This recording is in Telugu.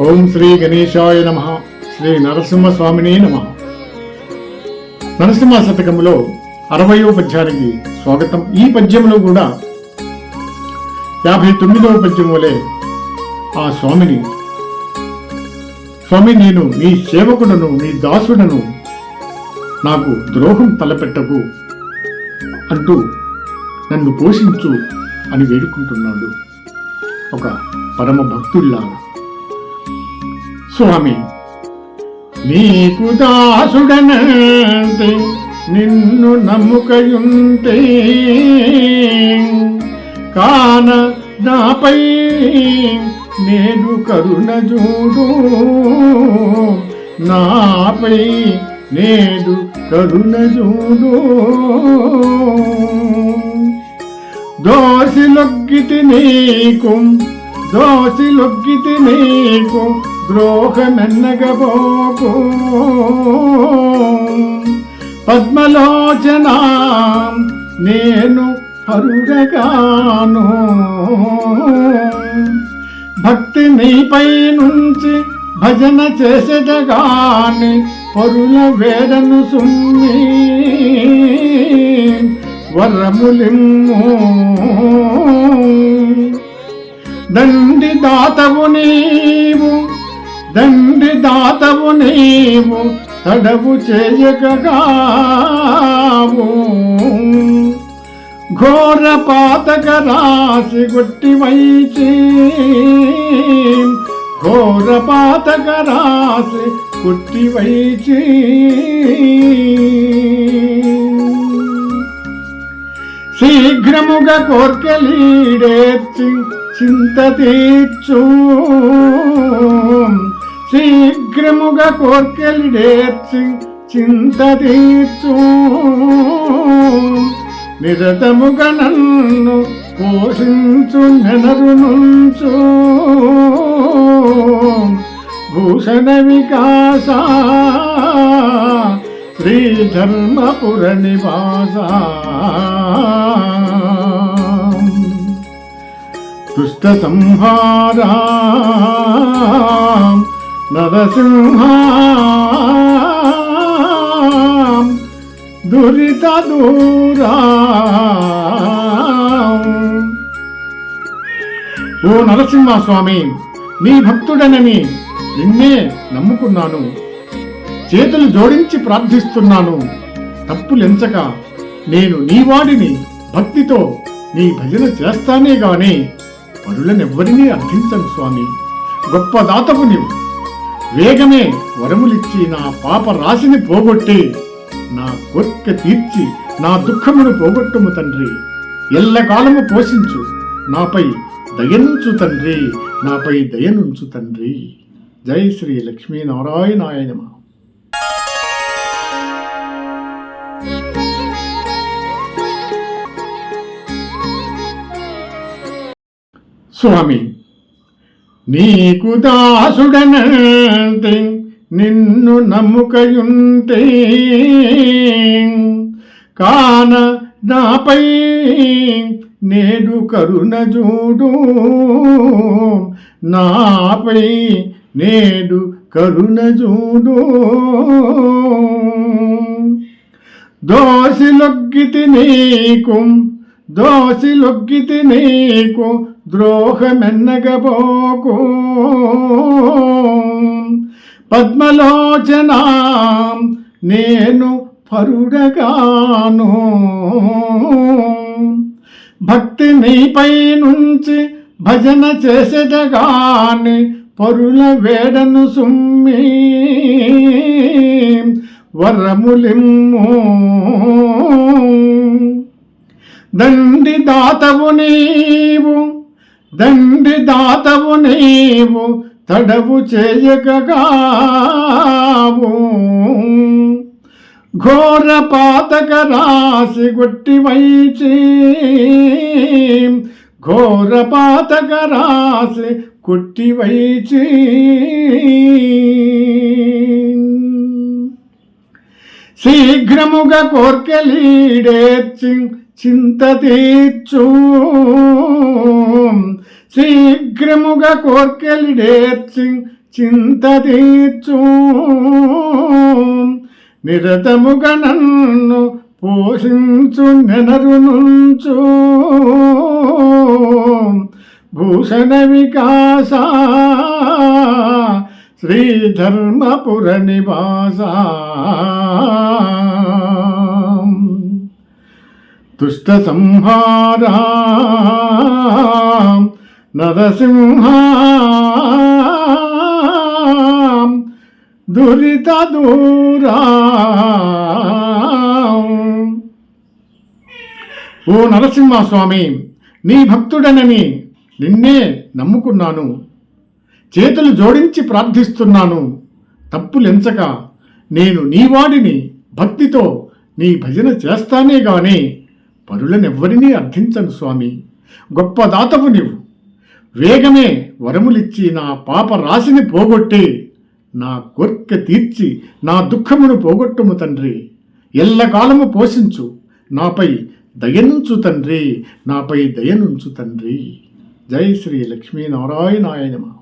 ఓం శ్రీ గణేశాయ నమ. శ్రీ నరసింహస్వామిని నమ. నరసింహ శతకములో అరవయో పద్యానికి స్వాగతం. ఈ పద్యంలో కూడా యాభై తొమ్మిదవ పద్యం వలె ఆ స్వామిని స్వామి నేను నీ సేవకుడను నీ దాసుడను నాకు ద్రోహం తలపెట్టకు అంటూ నన్ను పోషించు అని వేడుకుంటున్నాడు ఒక పరమ భక్తుల్లాగా స్వామి నీకు దాసుడనంటే నిన్ను నమ్ముకయుంటే. కాన నాపై నేను కరుణ చూడు నాపై నేను కరుణ చూడు. దోషి లొగ్గితి నీకు దోషిలొగ్గితి నీకు ద్రోహమెన్నగబోకు. పద్మలోచన నేను పరుడగాను. భక్తి నీపై నుంచి భజన చేసేదగాని పరుల వేదను సుమ్మి వరములిమ్ము. దండి దాతవు నీవు దండి దాతవు నీవు తడవు చేయగగావు ఘోర పాతక రాసి గొట్టి వైచి ఘోర పాతక రాసి గుట్టి వైచి శీఘ్రముగా కోర్కెలీడేర్చి చింత తీర్చు. శీఘ్రముగా కోర్కెలిడేర్చి చింత తీర్చు. నిరతముగా నన్ను పోషించు నెనరు నుంచు. భూషణ వికాస శ్రీ ధర్మపుర నివాస దుష్ట సంహారా నరసింహ దురిత దూరా ఓ నరసింహస్వామి నీ భక్తుడనని నిన్నే నమ్ముకున్నాను. చేతులు జోడించి ప్రార్థిస్తున్నాను. తప్పులెంచక నేను నీ వాడిని భక్తితో నీ భజన చేస్తానే గాని పరులనెవ్వరినీ అర్థించను స్వామి. గొప్ప దాతపు నీవు. వేగమే వరములిచ్చి నా పాప రాశిని పోగొట్టి నా కోరిక తీర్చి నా దుఃఖమును పోగొట్టుము తండ్రి. ఎల్లకాలము పోషించు నాపై దయనుంచు తండ్రి నాపై దయనుంచు తండ్రి. జై శ్రీ లక్ష్మీ స్వామి నీకు దాసుడనంతే నిన్ను నమ్ముకయుంతే. కాన నాపై నేడు కరుణ చూడు నాపై నేడు కరుణ చూడు. దోషిలొగ్గితి నీకు దోసి లొగ్గితి నీకు ద్రోహమెన్నగబోకు పద్మలోచన నేను పరుడగాను భక్తి నీపై నుంచి భజన చేసేదగాని పరుల వేడను సుమ్మి వరములిమ్ము దండి దాతవు నీవు దండి దాతవు నీవు తడవు చేయగగావు. ఘోర పాతక రాసి గొట్టి వైచి ఘోర పాతక రాసి కుట్టి వైచి. శీఘ్రముగా కోర్కెలీడేర్చి చింత తీర్చు. శీఘ్రముగా కోర్కెలిడేర్చి చింత తీర్చు. నిరతముగా నన్ను పోషించు నెనరు నుంచు. భూషణ వికాస శ్రీధర్మపుర నివాస దుష్ట సంహారా నరసింహ దురిత దూరా ఓ నరసింహస్వామి నీ భక్తుడనని నిన్నే నమ్ముకున్నాను. చేతులు జోడించి ప్రార్థిస్తున్నాను. తప్పులెంచక నేను నీ వాడిని భక్తితో నీ భజన చేస్తానే గాని పరులనెవ్వరినీ అర్థించను స్వామి. గొప్ప దాతవు నీవు. వేగమే వరములిచ్చి నా పాప రాశిని పోగొట్టి నా కోర్కె తీర్చి నా దుఃఖమును పోగొట్టుము తండ్రి. ఎల్లకాలము పోషించు నాపై దయనుంచు తండ్రి నాపై దయనుంచు తండ్రి. జై శ్రీ లక్ష్మీనారాయణాయనమా